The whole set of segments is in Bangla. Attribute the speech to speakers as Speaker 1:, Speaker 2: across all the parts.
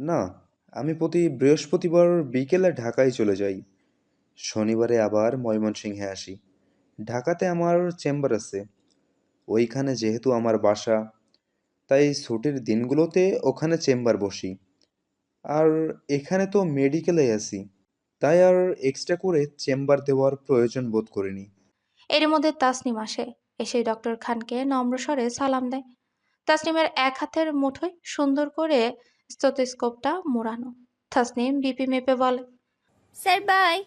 Speaker 1: না, আমি প্রতি বৃহস্পতিবার বিকেলে ঢাকায় চলে যাই। শনিবারে আবার ময়মনসিংহে আসি। ঢাকাতে আমার চেম্বার আছে। ওইখানে যেহেতু আমার বাসা, তাই ছুটির দিনগুলোতে ওখানে চেম্বার বসি। আর এখানে তো মেডিকেলে আছি, তাই আর এক্সট্রা করে চেম্বার দেওয়ার প্রয়োজন বোধ করিনি।
Speaker 2: এর মধ্যে তাসনিম আসে। এসে ডক্টর খানকে নম্র স্বরে সালাম দেয়। তাসনিমের এক হাতের মুঠোয় সুন্দর করে স্টোথোস্কোপটা মোড়ানো। তাসনিম বিপি মেপে বলে।
Speaker 3: Sir by.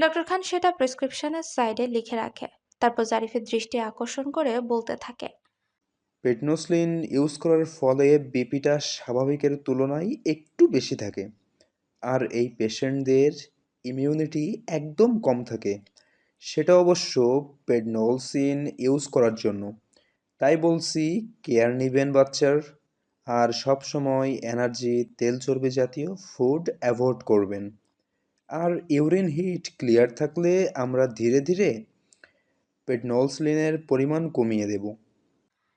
Speaker 2: ডক্টর খান সেটা প্রেসক্রিপশনের সাইডে লিখে রাখে তারপর জারিফের দৃষ্টি আকর্ষণ করে বলতে থাকে।
Speaker 1: পেটনোসলিন ইউজ করার ফলে বিপিটা স্বাভাবিকের তুলনায় একটু বেশি থাকে আর এই পেশেন্টদের ইমিউনিটি একদম কম থাকে। সেটা অবশ্য পেডনোলসিন ইউজ করার জন্য। তাই বলছি কেয়ার নেবেন বাচ্চার। আর সব সময় এনার্জি তেল চর্বি জাতীয় ফুড অ্যাভয়েড করবেন। আর ইউরিন হিট ক্লিয়ার থাকলে আমরা ধীরে ধীরে পেডনোলসলিনের পরিমাণ কমিয়ে দেবো।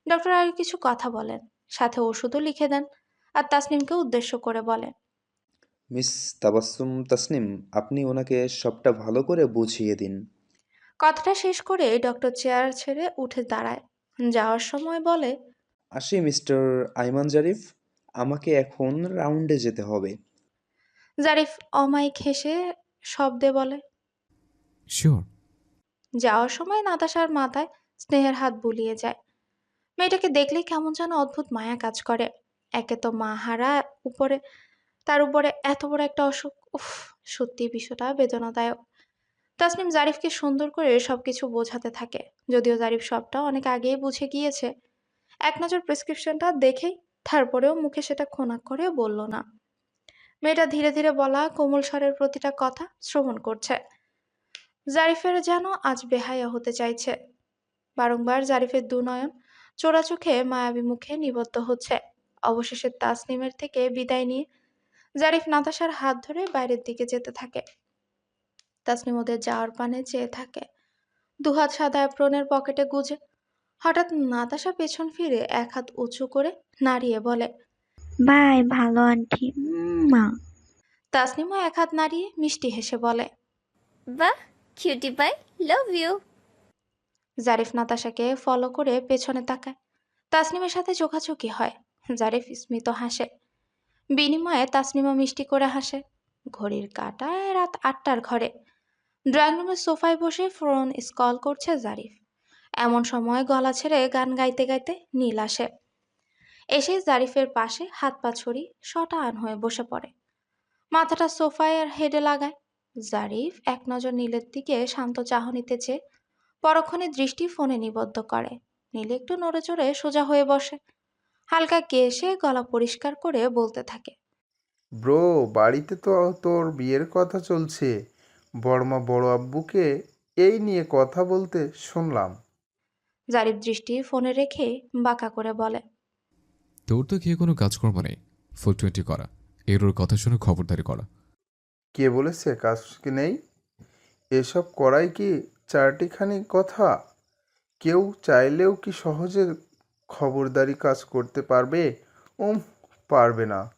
Speaker 2: ডক্টর আর কিছু কথা বলেন সাথে ওষুধও লিখে দেন আর তাসনিমকে উদ্দেশ্য করে বলেন।
Speaker 1: মিস তাবাসসুম তাসনিম আপনি ওনাকে সবটা ভালো করে বুঝিয়ে দিন।
Speaker 2: কথাটা শেষ করে ডক্টর চেয়ার ছেড়ে উঠে দাঁড়ায়। যাওয়ার সময় বলে
Speaker 1: আসি মিস্টার আইমান জারিফ আমাকে এখন রাউন্ডে যেতে হবে।
Speaker 2: জারিফ অমায়িক হেসে শব্দে বলে
Speaker 4: শিওর
Speaker 2: যাওয়ার সময় নাতাশার মাথায় স্নেহের হাত বুলিয়ে যায়। মেয়েটাকে দেখলেই কেমন যেন অদ্ভুত মায়া কাজ করে। একে তো মা হারা উপরে তার উপরে এত বড় একটা অসুখ উফ সত্যি বিষয়টা বেদনাদায়ক। তাসনিম জারিফকে সুন্দর করে সবকিছু বোঝাতে থাকে যদিও জারিফ সবটা অনেক আগেই বুঝে গিয়েছে। এক নজর প্রেসক্রিপশনটা দেখেই তারপরেও মুখে সেটা খোনাক করে বলল না। মেয়েটা ধীরে ধীরে বলা কোমল স্বরের প্রতিটা কথা শ্রবণ করছে। জারিফের যেন আজ বেহায়া হতে চাইছে। বারংবার জারিফের দুনয়ন চোরা চোখে মায়াবী মুখে নিবদ্ধ হচ্ছে। অবশেষে তাসনিমের থেকে বিদায় নিয়ে জারিফ নাতাশার হাত ধরে বাইরের দিকে যেতে থাকে। তাসনিম ওদের যাওয়ার পানে চেয়ে থাকে। দুহাত সাদা অ্যাপ্রনের পকেটে গুজে হঠাৎ নাতাশা পেছন ফিরে এক হাত উঁচু করে নাড়িয়ে বলে
Speaker 3: বাই ভালো আন্টি মা।
Speaker 2: তাসনিমা এক হাত নাড়িয়ে মিষ্টি হেসে বলে
Speaker 3: বাহ cutie bye love you
Speaker 2: Zarif নাতাশাকে follow করে পেছনে তাকায়। তাসনিমের সাথে চোখাচোখি হয়। জারিফ স্মিত হাসে। বিনিময়ে তাসনিমা মিষ্টি করে হাসে। ঘড়ির কাটায় রাত আটটার ঘরে। ড্রয়িং রুমের সোফায় বসে ফোন স্কল করছে জারিফ। এমন সময় গলা ছেড়ে গান গাইতে গাইতে নীল আসে। এসে জারিফের পাশে হাত পা ছড়ি শটান হয়ে বসে পড়ে। মাথাটা সোফায় আর হেডে লাগায়। জারিফ এক নজর নীলের দিকে শান্ত চাহনিতে চেয়ে পরক্ষণে দৃষ্টি ফোনে নিবদ্ধ করে। নীল একটু নড়ে চড়ে সোজা হয়ে বসে। হালকা কেশে গলা পরিষ্কার করে বলতে থাকে,
Speaker 5: ব্রো, বাড়িতে তো তোর বিয়ের কথা চলছে। বড়মা বড় আব্বুকে এই নিয়ে কথা বলতে শুনলাম।
Speaker 2: জারিফ দৃষ্টি ফোনে রেখে বাঁকা করে বলে।
Speaker 4: তোর তো গিয়ে কোনো কাজকর্ম নেই। ফুল টোয়েন্টি করা। এর ওর কথা শুনে খবরদারি করা।
Speaker 5: কে বলেছে কাজ কি নেই? এসব করাই কি চারটিখানি কথা? কেউ চাইলেও কি সহজে খবরদারি কাজ করতে পারবে? উম পারবে না।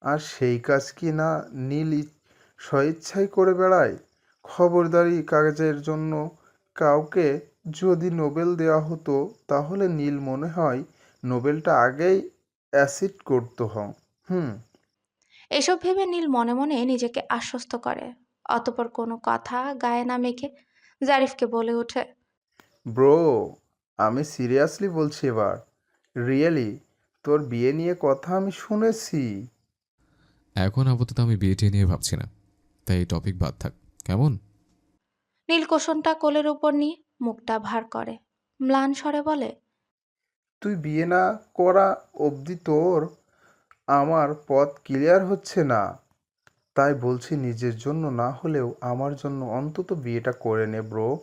Speaker 5: আর সেই কাজ কি না নীল ই- স্বইচ্ছাই করে বেড়ায়? খবরদারি কাগজের জন্য কাউকে যদি নোবেল দেওয়া হতো তাহলে নীল মনে হয় নোবেলটা আগেই অ্যাসিড করতো হ। হুম।
Speaker 2: এসব ভেবে নীল মনে মনে নিজেকে আশ্বস্ত করে। অতপর কোনো কথা গায়ে না মেখে জারিফকে বলে ওঠে
Speaker 5: ব্রো আমি সিরিয়াসলি বলছি এবার। রিয়েলি তোর বিয়ে নিয়ে কথা আমি শুনেছি।
Speaker 4: এখন আপাতত আমি বিয়েটি নিয়ে ভাবছি না। তাই এই টপিক বাদ থাক। কেমন?
Speaker 2: নীল কোষণটা কোলের উপর নিয়ে মুখটা ভার করে। ম্লান স্বরে বলে
Speaker 5: তুই বিয়ে না করা অবধি তোর আমার পথ ক্লিয়ার হচ্ছে না। তাই বলছি নিজের জন্য না হলেও আমার জন্য অন্তত বিয়েটা করে নে ব্রো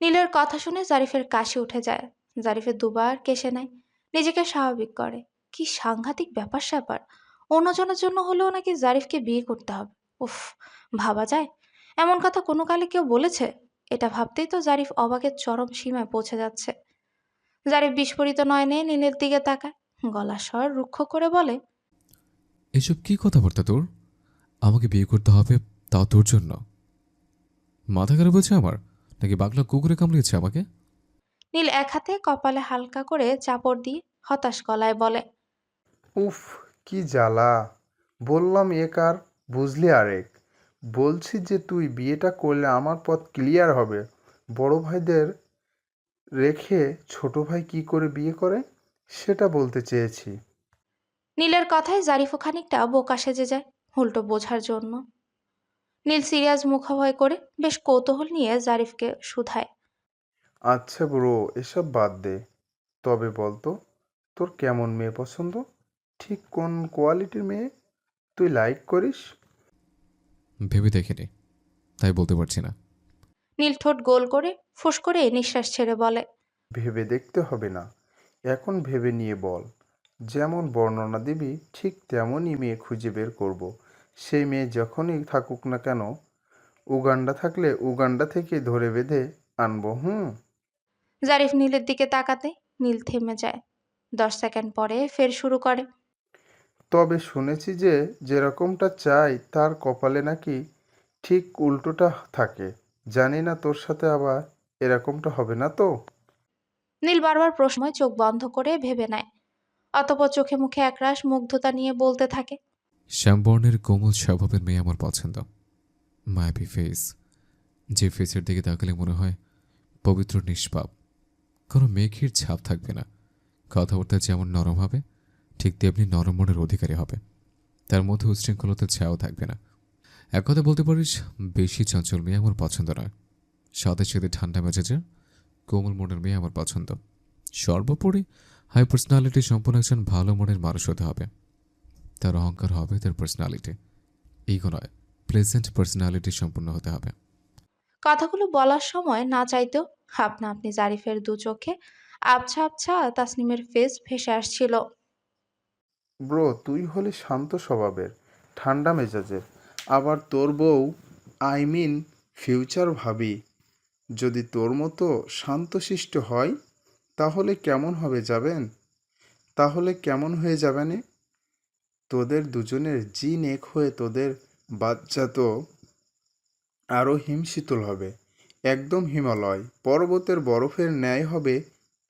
Speaker 2: নীলের কথা শুনে জারিফের কাশি উঠে যায়। জারিফের দুবার কেসে নেয় নিজেকে স্বাভাবিক করে। কি সাংঘাতিক ব্যাপার স্যাপার। অন্যজনের জন্য হলেও নাকি জারিফকে বিয়ে করতে হবে। উফ ভাবা যায়। এমন কথা কোনো কালে কেউ বলেছে? এটা ভাবতেই তো জারিফ অবাকের চরম সীমায় পৌঁছে যাচ্ছে। জারিফ বিস্ফোরিত নয়নে নীলের দিকে তাকায় গলা স্বর রুক্ষ করে বলে
Speaker 4: এসব কি কথাবার্তা তোর? আমাকে বিয়ে করতে হবে তাও তোর জন্য। মাথা খারাপ হয়েছে আমার? নাকি বাগলা কুকুরে কামড়িয়েছে আমাকে?
Speaker 2: নীল এক হাতে কপালে হালকা করে চাপড় দিয়ে হতাশ গলায় বলে
Speaker 5: উফ কি জ্বালা। বললাম এক আর বুঝলি আরেক। বলছি যে তুই বিয়েটা করলে আমার পথ ক্লিয়ার হবে। বড় ভাইদের রেখে ছোট ভাই কি করে বিয়ে করে? সেটা বলতে চেয়েছি।
Speaker 2: নীলের কথায় জারিফও খানিকটা বোকা সেজে যায় উল্টো বোঝার জন্য। নীল সিরিয়াস মুখাভয় করে বেশ কৌতূহল নিয়ে জারিফকে শুধায়।
Speaker 5: আচ্ছা ব্রো এসব বাদ দে। তবে বলতো তোর কেমন মেয়ে পছন্দ? ঠিক কোন কোয়ালিটির মেয়ে? তুই লাইক করিস?
Speaker 4: ভেবে দেখিনি। তাই বলতে পারছি না।
Speaker 2: নীল ঠোঁট গোল করে ফুস করে নিঃশ্বাস ছেড়ে বলে
Speaker 5: ভেবে দেখতে হবে না। এখন ভেবে নিয়ে বল। যেমন বর্ণনা দিবি ঠিক তেমনই মেয়ে খুঁজে বের করব। সেই মেয়ে যখনই থাকুক না কেন উগান্ডা থাকলে উগান্ডা থেকে ধরে বেঁধে আনব হুম?
Speaker 2: জারিফ নীলের দিকে তাকাতে নীল থেমে যায়। দশ সেকেন্ড পরে ফের শুরু করে
Speaker 5: তবে শুনেছি যে যেরকমটা চাই তার কপালে নাকি ঠিক উল্টোটা থাকে। জানি না তোর সাথে আবার এরকমটা হবে না তো?
Speaker 2: নীল বারবার প্রশ্নয় চোখ বন্ধ করে ভেবে নেয়। অতপর চোখে মুখে একরাশ মুগ্ধতা নিয়ে বলতে থাকে।
Speaker 4: শ্যামবর্ণের কোমল স্বভাবের মেয়ে আমার পছন্দ। মায়াবী ফেস যে ফেসের দিকে তাকালে মনে হয় পবিত্র নিষ্পাপ। কোনো মেঘের ছাপ থাকবে না। কথাবার্তা যেমন নরম হবে ঠিক তেমনি নরম মনের অধিকারী হবে। তার মধ্যে উচ্ছৃঙ্খলতার ছায়াও থাকবে না। এক কথা বলতে পারিস, বেশি চঞ্চল মেয়ে আমার পছন্দ নয়। সাথে সাথে ঠান্ডা মেজাজের কোমল মনের মেয়ে আমার পছন্দ। সর্বোপরি হাই পার্সোনালিটি সম্পন্ন একজন ভালো মনের মানুষ হতে হবে। তার অহংকার হবে তার পার্সোনালিটি ইগো নয় প্লেজেন্ট পার্সোনালিটি সম্পূর্ণ হতে হবে।
Speaker 2: কথাগুলো বলার সময় না চাইতেও আপনা আপনি জারিফের দু চোখে, আবছা আবছা তাসনিমের ফেস ভেসে আসছিল।
Speaker 5: ব্রো, তুই হলে শান্ত স্বভাবের, ঠান্ডা মেজাজের। আবার তোর বউ, আই মিন ফিউচার ভাবি। যদি তোর মতো শান্তশিষ্ট হয়, তাহলে কেমন হবে যাবেন? তাহলে কেমন হয়ে যাবেনে তোদের দুজনের জিন এক হয়ে তোদের বাচ্চা তো আরও হিমশীতল হবে, একদম হিমালয়। পর্বতের বরফের ন্যায় হবে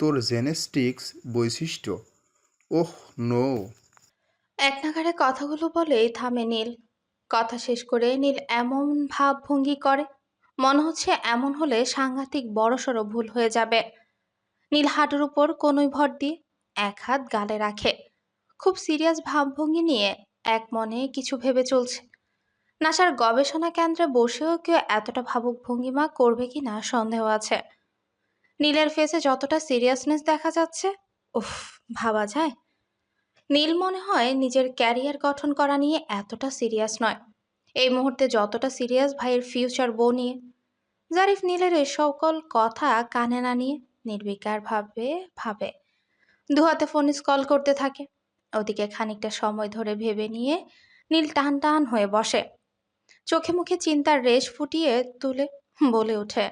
Speaker 5: তোর জেনেস্টিক্স বৈশিষ্ট্য। Oh, no.
Speaker 2: এক নাগারে কথাগুলো বলেই থামে নীল। কথা শেষ করে নীল এমন ভাবভঙ্গি করে, মনে হচ্ছে এমন হলে সাংঘাতিক বড়সড় ভুল হয়ে যাবে। নীল হাঁটুর উপর কোনোই ভর দিয়ে এক হাত গালে রাখে। খুব সিরিয়াস ভাবভঙ্গি নিয়ে এক মনে কিছু ভেবে চলছে। নাসার গবেষণা কেন্দ্রে বসেও কেউ এতটা ভাবুক ভঙ্গিমা করবে কি না সন্দেহ আছে। নীলের ফেসে যতটা সিরিয়াসনেস দেখা যাচ্ছে, উফ, ভাবা যায়। নীল মনে হয় নিজের ক্যারিয়ার গঠন করা নিয়ে এতটা সিরিয়াস নয়। এই মুহূর্তে যতটা সিরিয়াস ভাইয়ের ফিউচার বউ নিয়ে। জারিফ নীলের এই সকল কথা কানে না নিয়ে নির্বিকার ভাবে ভাবে দু হাতে ফোন কল করতে থাকে। ওদিকে খানিকটা সময় ধরে ভেবে নিয়ে নীল টান টান হয়ে বসে। চোখে মুখে চিন্তার রেশ ফুটিয়ে তুলে বলে ওঠে,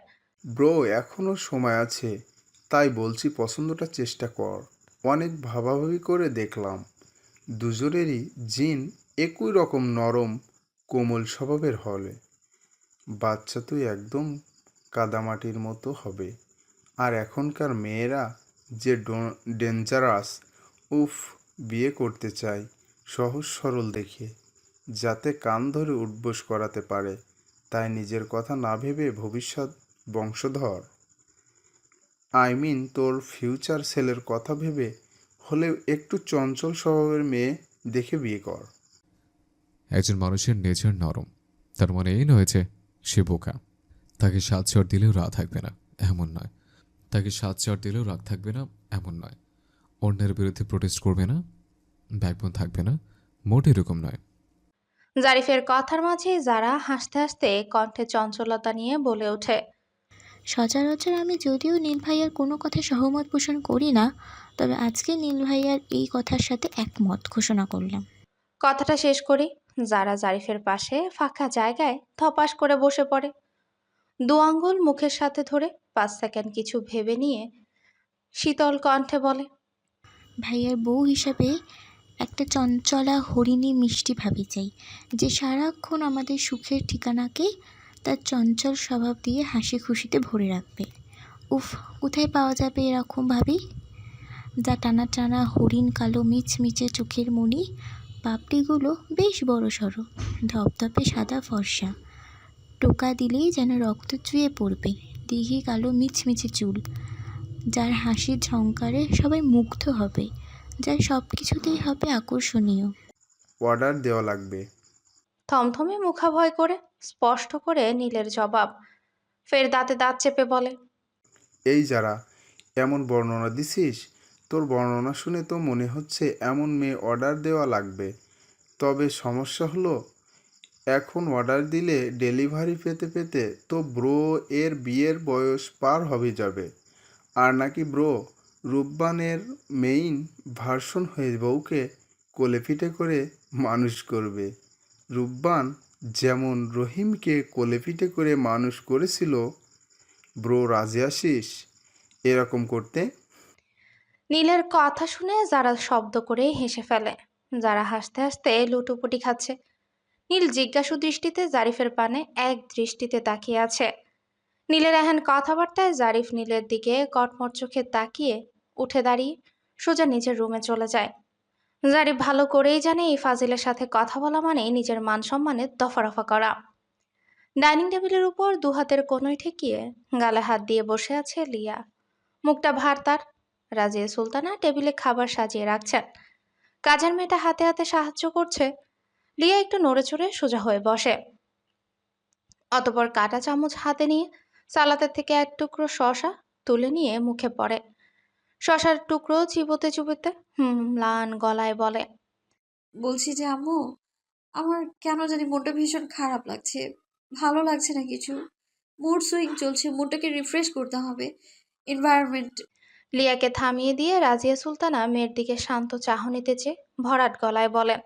Speaker 5: ব্রো, এখনও সময় আছে। তাই বলছি পছন্দটা চেষ্টা কর। অনেক ভাবাভাবি করে দেখলাম, দুজনেরই জিন একই রকম নরম, কোমল স্বভাবের হলে। বাচ্চা তুই একদম কাদামাটির মতো হবে। আর এখনকার মেয়েরা যে ডেঞ্জারাস, উফ, বিয়ে করতে চাই সহজ সরল দেখে, যাতে কান ধরে উঠবোস করাতে পারে, তাই নিজের কথা না ভেবে ভবিষ্যৎ বংশধর আই মিন তোর ফিউচার সেলের কথা ভেবে হলে একটু চঞ্চল স্বভাবের মেয়ে দেখে বিয়ে কর।
Speaker 4: একজন মানুষের নেচার নরম। তার মনে এই নয় যে সে বোকা। তাকে সাত চর দিলেও রাগ থাকবে না এমন নয়। তাকে সাত চর দিলেও রাগ থাকবে না এমন নয়। অন্যের বিরুদ্ধে প্রোটেস্ট করবে না ব্যাকবোন থাকবে না মোট এরকম নয়।
Speaker 2: জারিফের কথার মাঝে যারা হাসতে হাসতে কণ্ঠে চঞ্চলতা নিয়ে বলে ওঠে
Speaker 6: সচরাচর আমি যদিও নীল ভাইয়ার কোনো কথায় সহমত পোষণ করি না তবে আজকে নীল ভাইয়ার এই কথার সাথে একমত ঘোষণা করলাম।
Speaker 2: কথাটা শেষ করি। যারা জারিফের পাশে ফাঁকা জায়গায় ধপাস করে বসে পড়ে। দু আঙ্গুল মুখের সাথে ধরে পাঁচ সেকেন্ড কিছু ভেবে নিয়ে শীতল কণ্ঠে বলে
Speaker 6: ভাইয়ার বউ হিসাবে একটা চঞ্চলা হরিণী মিষ্টি ভাবি চাই যে সারাক্ষণ আমাদের সুখের ঠিকানাকে তার চঞ্চল স্বভাব দিয়ে হাসি খুশিতে ভরে রাখবে। উফ কোথায় পাওয়া যাবে এরকম ভাবি? যা টানা টানা হরিণ কালো মিচমিচে চোখের মণি পাপড়িগুলো বেশ বড় সড়ো ধপধপে সাদা ফর্সা। টোকা দিলেই যেন রক্ত চুয়ে পড়বে দিঘি কালো মিচমিচে চুল। যার হাসির ঝংকারে সবাই মুগ্ধ হবে যার সব কিছুতেই হবে আকর্ষণীয়।
Speaker 5: অর্ডার দেওয়া লাগবে।
Speaker 2: থমথমে মুখাভয় করে স্পষ্ট করে নীলের জবাব। ফের দাঁতে দাঁত চেপে বলে,
Speaker 5: এই যারা, এমন বর্ণনা দিছিস? তোর বর্ণনা শুনে তো মনে হচ্ছে এমন মেয়ে অর্ডার দেওয়া লাগবে। তবে সমস্যা হলো, এখন অর্ডার দিলে ডেলিভারি পেতে পেতে তো ব্রো এর বিয়ের বয়স পার হবে যাবে। আর নাকি ব্রো রূপবানের মেইন ভার্সন হয়ে বউকে কোলে কোলেপিটে করে মানুষ করবে। রূপবান যেমন রহিমকে কোলেপিটে করে মানুষ করেছিল, ব্রো, রাজি আসিস এরকম করতে।
Speaker 2: নীলের কথা শুনে যারা শব্দ করেই হেসে ফেলে। যারা হাসতে হাসতে লুটোপুটি খাচ্ছে। নীল জিজ্ঞাসু দৃষ্টিতে জারিফের পানে এক দৃষ্টিতে তাকিয়ে আছে। নীলের এহেন কথাবার্তায় জারিফ নীলের দিকে কটমট চোখে তাকিয়ে উঠে দাঁড়িয়ে সোজা নিজের রুমে চলে যায়। জারিফ ভালো করেই জানে এই ফাজিলের সাথে কথা বলা মানে নিজের মান সম্মানের দফারফা করা। ডাইনিং টেবিলের উপর দু হাতের কোনোই ঠেকিয়ে গালে হাত দিয়ে বসে আছে লিয়া। মুখটা ভার তার। রাজিয়া সুলতানা টেবিলে খাবার সাজিয়ে রাখছেন। কাজের মেয়েটা হাতে হাতে সাহায্য করছে। লিয়া একটু নড়ে চড়ে সোজা হয়ে বসে। অতপর কাটা চামচ হাতে নিয়ে সালাতের থেকে এক টুকরো শশা তুলে নিয়ে মুখে পড়ে। শশার টুকরো চিবোতে চিবোতে হুম ম্লান গলায় বলে
Speaker 7: বলছি যে আম্মু আমার কেন জানি মনটা ভীষণ খারাপ লাগছে। ভালো লাগছে না কিছু। মুড সুইং চলছে মুডটাকে রিফ্রেশ করতে হবে। এনভায়রনমেন্ট
Speaker 2: লিয়াকে থামিয়ে দিয়ে রাজিয়া সুলতানা মেয়ের দিকে শান্ত চাহনিতে চেয়ে ভরাট গলায় বলেন